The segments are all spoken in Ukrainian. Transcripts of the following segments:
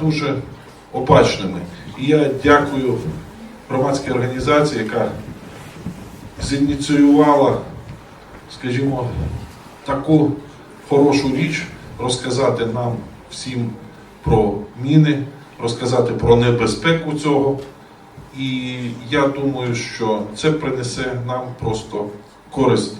дуже обачними. І я дякую громадській організації, яка зініціювала, скажімо, таку хорошу річ розказати нам всім про міни, розказати про небезпеку цього. І я думаю, що це принесе нам просто користь.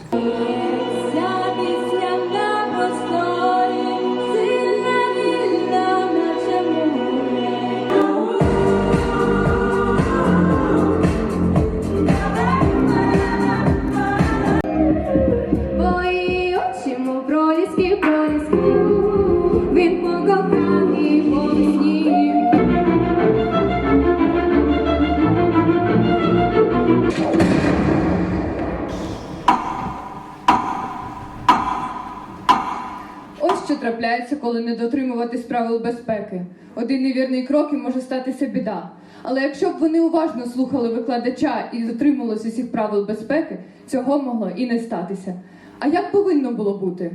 Трапляється, коли не дотримуватись правил безпеки. Один невірний крок і може статися біда. Але якщо б вони уважно слухали викладача і дотримувалися усіх правил безпеки, цього могло і не статися. А як повинно було бути?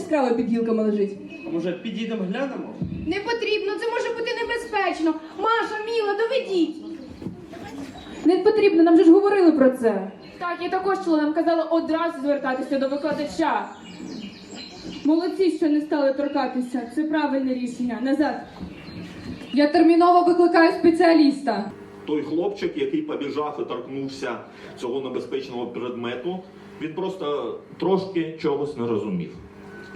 Там під гілками лежить? А Може, підійдемо глянемо? Не потрібно, це може бути небезпечно. Маша, Міла, доведіть. Не потрібно, нам же ж говорили про це. Так, я також чула, нам казали одразу звертатися до викладача. Молодці, що не стали торкатися. Це правильне рішення. Назад. Я терміново викликаю спеціаліста. той хлопчик, який побіжав і торкнувся цього небезпечного предмету, він просто трошки чогось не розумів.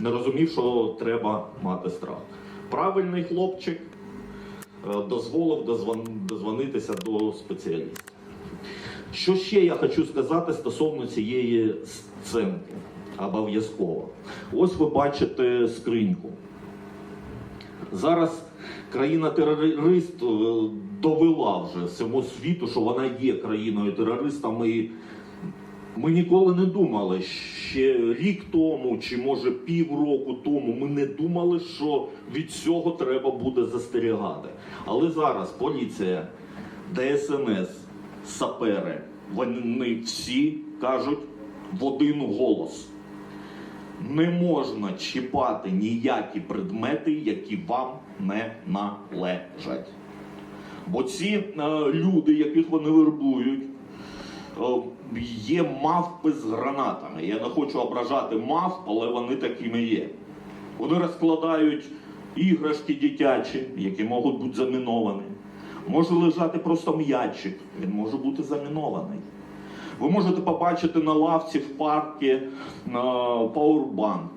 Не розумів, що треба мати страх. Правильний хлопчик е, дозволив дозвонитися до спеціаліста. Що ще я хочу сказати стосовно цієї сценки? Обов'язково. Ось ви бачите скриньку. Зараз країна-терорист е, довела вже всьому світу, що вона є країною терористом. І ми ніколи не думали ще рік тому, чи може півроку тому, ми не думали, що від цього треба буде застерігати. Але зараз поліція, ДСНС, сапери, вони всі кажуть в один голос. Не можна чіпати ніякі предмети, які вам не належать. Бо ці е, люди, яких вони вербують, є мавпи з гранатами. Я не хочу ображати мавп, але вони такими є. Вони розкладають іграшки дитячі, які можуть бути заміновані. Може лежати просто м'ячик, він може бути замінований. Ви можете побачити на лавці в парку пауербанк.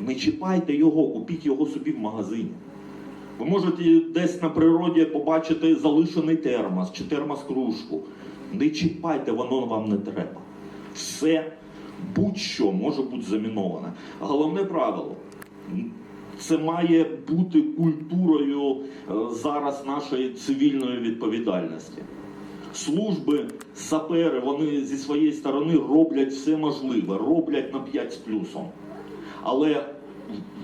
Не чіпайте його, купіть його собі в магазині. Ви можете десь на природі побачити залишений термос чи термос-кружку. Не чіпайте, воно вам не треба. Все, будь-що може бути заміноване. Головне правило. Це має бути культурою е, зараз нашої цивільної відповідальності служби, сапери, вони зі своєї сторони роблять все можливе, роблять на 5 з плюсом. Але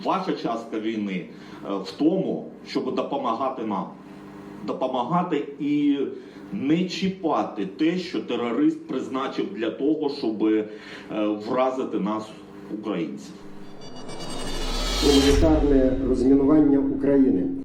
ваша частка війни е, в тому, щоб допомагати нам. Допомагати і не чіпати те, що терорист призначив для того, щоб е, вразити нас, українців. гуманітарне розмінування України.